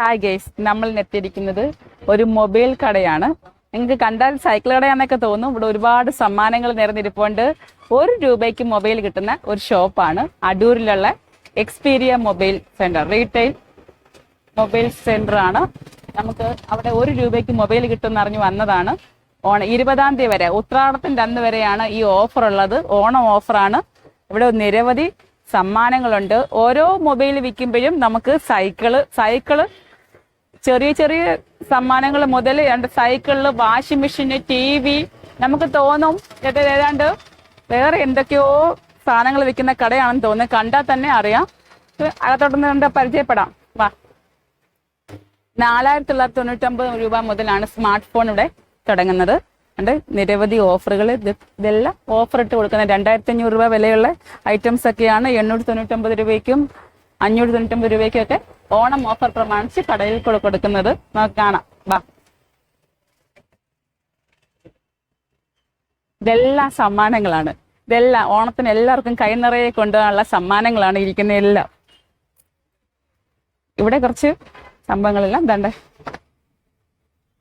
Hi guys നമ്മൾ എത്തിയിരിക്കുന്നത് ഒരു മൊബൈൽ കടയാണ്. നിങ്ങൾക്ക് കണ്ടാൽ സൈക്കിൾ കടയാണെന്നൊക്കെ തോന്നും ഇവിടെ ഒരുപാട് സമ്മാനങ്ങൾ നിറഞ്ഞിരിപ്പുണ്ട്. ഒരു രൂപയ്ക്ക് മൊബൈൽ കിട്ടുന്ന ഒരു ഷോപ്പാണ്. അടൂരിലുള്ള Xperia mobile centre retail mobile centre ആണ്. നമുക്ക് അവിടെ ഒരു രൂപയ്ക്ക് മൊബൈൽ കിട്ടുമെന്ന് അറിഞ്ഞു വന്നതാണ്. ഓണം ഇരുപതാം തീയതി വരെ ഉത്രാടത്തിന്റെ അന്ന് വരെയാണ് ഈ ഓഫർ ഉള്ളത്. ഓണം ഓഫറാണ് ഇവിടെ നിരവധി സമ്മാനങ്ങളുണ്ട്. ഓരോ മൊബൈൽ വിൽക്കുമ്പോഴും നമുക്ക് സൈക്കിൾ സൈക്കിൾ ചെറിയ ചെറിയ സമ്മാനങ്ങൾ മുതൽ രണ്ട് സൈക്കിളിൽ വാഷിംഗ് മെഷീന് ടി വി നമുക്ക് തോന്നും ഏതാണ്ട് വേറെ എന്തൊക്കെയോ സാധനങ്ങൾ വിൽക്കുന്ന കടയാണെന്ന് തോന്നുന്നത് കണ്ടാൽ തന്നെ അറിയാം. അകത്തോട്ടൊന്ന് കണ്ട് പരിചയപ്പെടാം. വാ. നാലായിരത്തി തൊള്ളായിരത്തി തൊണ്ണൂറ്റൊമ്പത് രൂപ മുതലാണ് സ്മാർട്ട് ഫോൺ ഇവിടെ തുടങ്ങുന്നത്. അണ്ട് നിരവധി ഓഫറുകൾ ഇത് ഇതെല്ലാം ഓഫർ ഇട്ട് കൊടുക്കുന്നത് രണ്ടായിരത്തി അഞ്ഞൂറ് രൂപ വിലയുള്ള ഐറ്റംസ് ഒക്കെയാണ് എണ്ണൂറ്റി തൊണ്ണൂറ്റൊമ്പത് രൂപയ്ക്കും അഞ്ഞൂറ്റി തൊണ്ണൂറ്റൊമ്പത് രൂപയ്ക്കൊക്കെ ഓണം ഓഫർ പ്രമാണിച്ച് കടയിൽ കൂടെ കൊടുക്കുന്നത് നമുക്ക് കാണാം. വാ. ഇതെല്ലാം സമ്മാനങ്ങളാണ്. ഇതെല്ലാം ഓണത്തിന് എല്ലാവർക്കും കൈ നിറയെ കൊണ്ടുപോകാനുള്ള സമ്മാനങ്ങളാണ് ഇരിക്കുന്ന എല്ലാം. ഇവിടെ കുറച്ച് സംഭവങ്ങളെല്ലാം ദണ്ടേ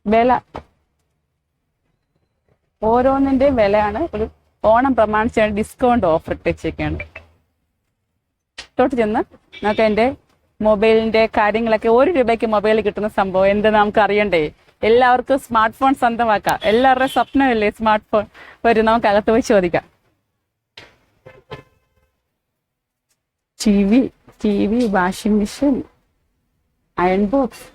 വില. ഓരോന്നിന്റെയും വിലയാണ് ഒരു ഓണം പ്രമാണിച്ചാണ് ഡിസ്കൗണ്ട് ഓഫർ ഇട്ടേച്ചൊക്കെയാണ് തൊട്ട് ചെന്ന് നമുക്ക് എന്റെ മൊബൈലിന്റെ കാര്യങ്ങളൊക്കെ ഒരു രൂപയ്ക്ക് മൊബൈൽ കിട്ടുന്ന സംഭവം എന്ത് നമുക്ക് അറിയണ്ടേ? എല്ലാവർക്കും സ്മാർട്ട് ഫോൺ സ്വന്തമാക്കാം. എല്ലാവരുടെയും സ്വപ്നമല്ലേ സ്മാർട്ട് ഫോൺ വരും നമുക്ക് അകത്ത് പോയി ചോദിക്കാം. T V washing machine iron box.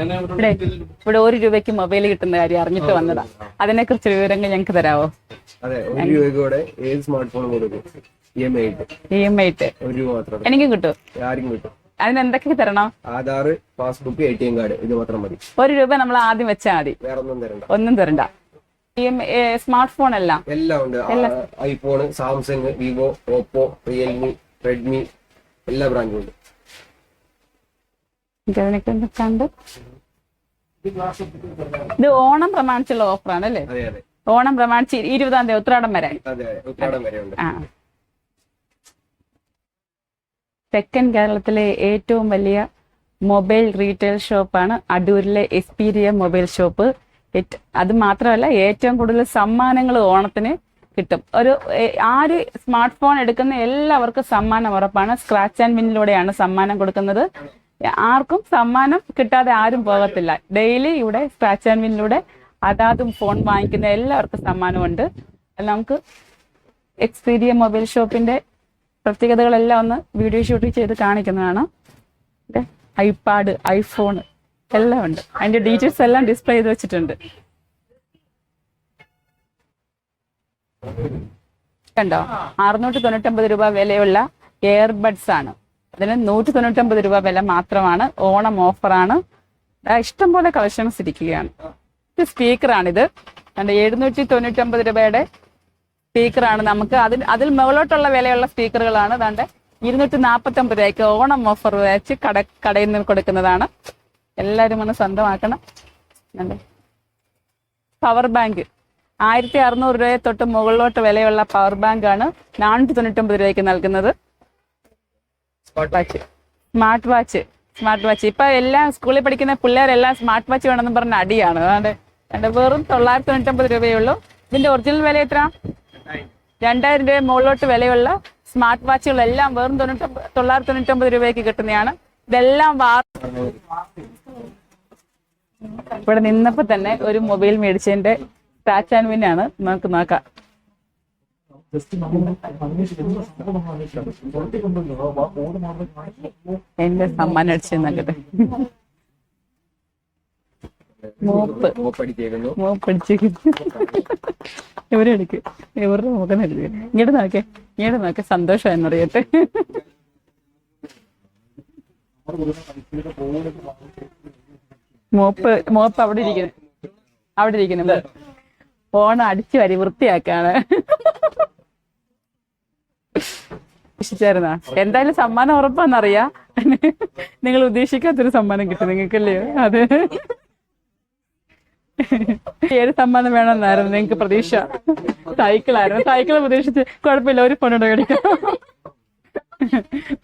ഇവിടെ ഇവിടെ ഒരു രൂപയ്ക്ക് മൊബൈൽ കിട്ടുന്ന കാര്യം അറിഞ്ഞിട്ട് വന്നതാ. അതിനെ കുറിച്ച് വിവരങ്ങൾ ഞങ്ങൾക്ക് തരാവോ? ഒരു മാത്രം. എനിക്കും കിട്ടും. ആർക്കും കിട്ടും. അതിന് എന്തൊക്കെ തരണം? Aadhaar passbook A T M card ഇത് മാത്രം മതി. ഒരു രൂപ നമ്മൾ ആദ്യം വെച്ചാൽ മതി. വേറെ ഒന്നും തരണ്ട. സ്മാർട്ട് ഫോൺ എല്ലാം. എല്ലാം ഉണ്ട്. IPhone Samsung Vivo Oppo Realme Redmi എല്ലാ ബ്രാൻഡും ഉണ്ട്. ഒന്ന് കണ്ട്. ഇത് ഓണം പ്രമാണിച്ചുള്ള ഓഫറാണ് അല്ലേ? ഓണം പ്രമാണിച്ച് ഇരുപതാം തീയതി ഉത്രാടം വരെ. ആ. തെക്കൻ കേരളത്തിലെ ഏറ്റവും വലിയ മൊബൈൽ റീറ്റെയിൽ ഷോപ്പാണ് അടൂരിലെ എക്സ്പീരിയ മൊബൈൽ ഷോപ്പ്. അത് മാത്രമല്ല ഏറ്റവും കൂടുതൽ സമ്മാനങ്ങൾ ഓണത്തിന് കിട്ടും. ഒരു ആര് സ്മാർട്ട് ഫോൺ എടുക്കുന്ന എല്ലാവർക്കും സമ്മാനം ഉറപ്പാണ്. സ്ക്രാച്ച് ആൻഡ് വിന്നിലൂടെയാണ് സമ്മാനം കൊടുക്കുന്നത്. ആർക്കും സമ്മാനം കിട്ടാതെ ആരും പോകത്തില്ല. ഡെയിലി ഇവിടെ സ്ക്രാച്ച് ആൻഡ് വിനിലൂടെ അതാതും ഫോൺ വാങ്ങിക്കുന്ന എല്ലാവർക്കും സമ്മാനമുണ്ട്. നമുക്ക് എക്സ്പീരിയ മൊബൈൽ ഷോപ്പിന്റെ പ്രത്യേകതകളെല്ലാം ഒന്ന് വീഡിയോ ഷൂട്ട് ചെയ്ത് കാണിക്കുന്നതാണ്. ഐപാഡ് ഐഫോൺ എല്ലാം ഉണ്ട്. അതിന്റെ ഡീറ്റെയിൽസ് എല്ലാം ഡിസ്പ്ലേ ചെയ്ത് വെച്ചിട്ടുണ്ട്. കണ്ടോ? അറുന്നൂറ്റി തൊണ്ണൂറ്റൊമ്പത് രൂപ വിലയുള്ള എയർബഡ്സ് ആണ്. അതിന് നൂറ്റി തൊണ്ണൂറ്റൊമ്പത് രൂപ വില മാത്രമാണ് ഓണം ഓഫറാണ്. ഇഷ്ടം പോലെ കളക്ഷൻസ് ഇരിക്കുകയാണ്. ഇത് സ്പീക്കറാണിത്. കണ്ടോ എഴുന്നൂറ്റി തൊണ്ണൂറ്റൊമ്പത് രൂപയുടെ സ്പീക്കറാണ് നമുക്ക്. അതിൽ അതിൽ മുകളിലോട്ടുള്ള വിലയുള്ള സ്പീക്കറുകളാണ്. അതാണ്ട് ഇരുന്നൂറ്റി നാൽപ്പത്തി ഒമ്പത് രൂപയ്ക്ക് ഓണം ഓഫർ വെച്ച് കട കടയിൽ നിന്ന് കൊടുക്കുന്നതാണ്. എല്ലാവരും ഒന്ന് സ്വന്തമാക്കണം. Power bank. ആയിരത്തി അറുന്നൂറ് രൂപയെ തൊട്ട് മുകളിലോട്ട് വിലയുള്ള പവർ ബാങ്കാണ് നാനൂറ്റി തൊണ്ണൂറ്റൊമ്പത് രൂപയ്ക്ക് നൽകുന്നത്. Watch smart watch smart watch ഇപ്പൊ എല്ലാ സ്കൂളിൽ പഠിക്കുന്ന പിള്ളേരെല്ലാം സ്മാർട്ട് വാച്ച് വേണമെന്ന് പറഞ്ഞ അടിയാണ്. അതുകൊണ്ട് വെറും തൊള്ളായിരത്തി തൊണ്ണൂറ്റൊമ്പത് രൂപയേ ഉള്ളൂ ഇതിന്റെ ഒറിജിനൽ വില എത്ര? രണ്ടായിരം. രൂപ മുകളിലോട്ട് വിലയുള്ള സ്മാർട്ട് വാച്ചുകളെല്ലാം വെറും തൊണ്ണൂറ്റൊമ്പത് തൊള്ളായിരത്തി തൊണ്ണൂറ്റൊമ്പത് രൂപയ്ക്ക് കിട്ടുന്നതാണ്. ഇതെല്ലാം ഇവിടെ നിന്നപ്പോ തന്നെ ഒരു മൊബൈൽ മേടിച്ചതിന്റെ സ്ക്രാച്ച് ആൻഡ് വിൻ ആണ്. നമുക്ക് നോക്കാം. എന്റെ സമ്മാനം അടിച്ചു നോക്കട്ടെ മൂപ്പ്. പഠിച്ചേക്കുന്നു മൂപ്പ് അടിച്ചേക്കുന്നു ഇവരെടുക്ക് ഇവരുടെ മുഖം എഴുതി ഇങ്ങോട്ട് നോക്കേ. ഇങ്ങോട്ട് നോക്കേ. സന്തോഷം എന്നറിയട്ടെ. മോപ്പ് മോപ്പ് അവിടെ ഇരിക്കുന്നു. അവിടെ ഇരിക്കുന്നു. ഫോൺ അടിച്ചു വരി വൃത്തിയാക്കാണ്. ഇഷ്ടമായിരുന്നാ എന്തായാലും സമ്മാനം ഉറപ്പാന്നറിയാ. നിങ്ങൾ ഉദ്ദേശിക്കാത്തൊരു സമ്മാനം കിട്ടും നിങ്ങൾക്കല്ലേ? അതെ. ഏത് സമ്മാനം വേണമെന്നായിരുന്നു? നിങ്ങൾക്ക് പ്രതീക്ഷ? സൈക്കിളായിരുന്നു. സൈക്കിൾ പ്രതീക്ഷിച്ച് കുഴപ്പമില്ല ഒരു ഫോൺ ഇവിടെ മേടിക്കാം.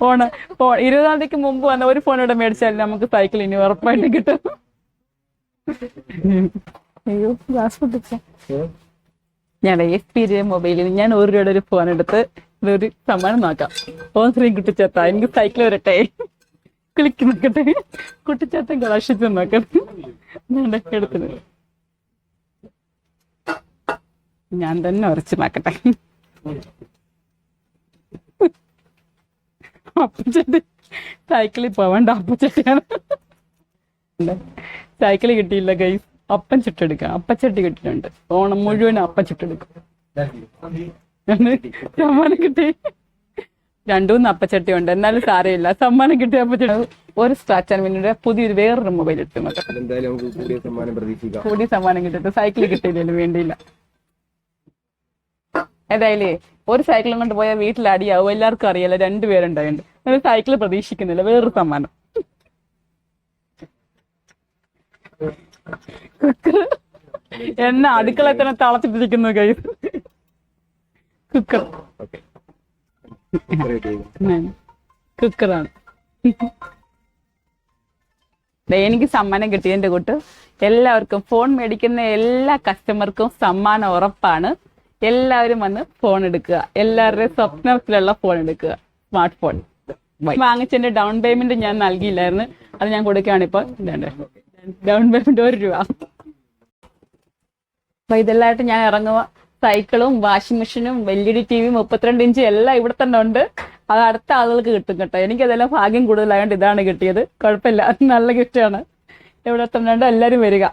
ഫോണ് ഫോൺ ഇരുപതാം തീയതിക്ക് മുമ്പ് വന്ന ഒരു ഫോൺ ഇവിടെ മേടിച്ചാൽ നമുക്ക് സൈക്കിൾ ഇനി ഉറപ്പായിട്ട് കിട്ടും. അയ്യോ ഗ്ലാസ് പൊട്ടിച്ച. എസ് പി മൊബൈലിൽ ഞാൻ ഒരു രൂപയുടെ ഒരു ഫോൺ എടുത്ത് ഇതൊരു സമ്മാനം നോക്കാം ഓ ശ്രീ കുട്ടിച്ചേത്ത എനിക്ക് സൈക്കിൾ വരട്ടെ. ക്ലിക്ക് നോക്കട്ടെ കുട്ടിച്ചാത്തൻ കലാശിച്ച് നോക്കട്ടെ ഞാൻ എടുത്തത്. ഞാൻ തന്നെ ഉറച്ചു നോക്കട്ടെ അപ്പച്ചട്ടി സൈക്കിളിൽ പോവണ്ട അപ്പച്ചട്ടിയാണ്. സൈക്കിൾ കിട്ടിയില്ല ഗൈസ് അപ്പം ചുട്ടെടുക്കാം. അപ്പച്ചട്ടി കിട്ടിയിട്ടുണ്ട്. ഓണം മുഴുവൻ അപ്പം ചുട്ടെടുക്കും. സമ്മാനം കിട്ടി. രണ്ടുമൂന്ന് അപ്പച്ചട്ടി ഉണ്ട് എന്നാലും സാരമില്ല. സമ്മാനം കിട്ടിയ അപ്പച്ചട്ടി. ഒരു സ്ക്രാച്ച് ആൻഡ് വിന്നിയുടെ പുതിയൊരു വേറൊരു മൊബൈൽ ഇട്ട് പുതിയ എന്തായാലും കൂടിയ സമ്മാനം കിട്ടിട്ട് സൈക്കിൾ കിട്ടിയില്ലല്ലോ വേണ്ടിയില്ല. ഏതായാലേ ഒരു സൈക്കിളും കൊണ്ട് പോയാൽ വീട്ടിൽ അടിയാവും. എല്ലാവർക്കും അറിയാലോ രണ്ടുപേരുണ്ടായുണ്ട് ഒരു സൈക്കിൾ പ്രതീക്ഷിക്കുന്നില്ല. വേറൊരു സമ്മാനം. എന്നാ എന്നെ അടുക്കള തന്നെ തളച്ചിട്ടിരിക്കുന്നു കൈ കുക്കർ കുക്കറാണ് എനിക്ക് സമ്മാനം കിട്ടിയതിന്റെ കൂട്ട്. എല്ലാവർക്കും ഫോൺ മേടിക്കുന്ന എല്ലാ കസ്റ്റമർക്കും സമ്മാനം ഉറപ്പാണ്. എല്ലാവരും വന്ന് ഫോൺ എടുക്കുക. എല്ലാവരുടെയും സ്വപ്നത്തിലുള്ള ഫോൺ എടുക്കുക. സ്മാർട്ട് ഫോൺ വാങ്ങിച്ചതിന്റെ ഡൗൺ പേയ്മെന്റ് ഞാൻ നൽകിയില്ലായിരുന്നു. അത് ഞാൻ കൊടുക്കുകയാണ് ഇപ്പോൾ. ഡൗൺ പേയ്മെന്റ് ഒരു രൂപ. അപ്പൊ ഇതെല്ലാമായിട്ട് ഞാൻ ഇറങ്ങുക സൈക്കിളും വാഷിംഗ് മെഷീനും ഡി ടി വി മുപ്പത്തിരണ്ട് ഇഞ്ച് എല്ലാം ഇവിടെ തന്നെ ഉണ്ട്. അത് അടുത്ത ആളുകൾക്ക് കിട്ടും കേട്ടോ. എനിക്ക് എനിക്കതെല്ലാം ഭാഗ്യം കൂടുതലായതുകൊണ്ട് ഇതാണ് കിട്ടിയത്. കുഴപ്പമില്ല. നല്ല ഗിഫ്റ്റാണ് ഇവിടെ തന്നെ എല്ലാവരും വരിക.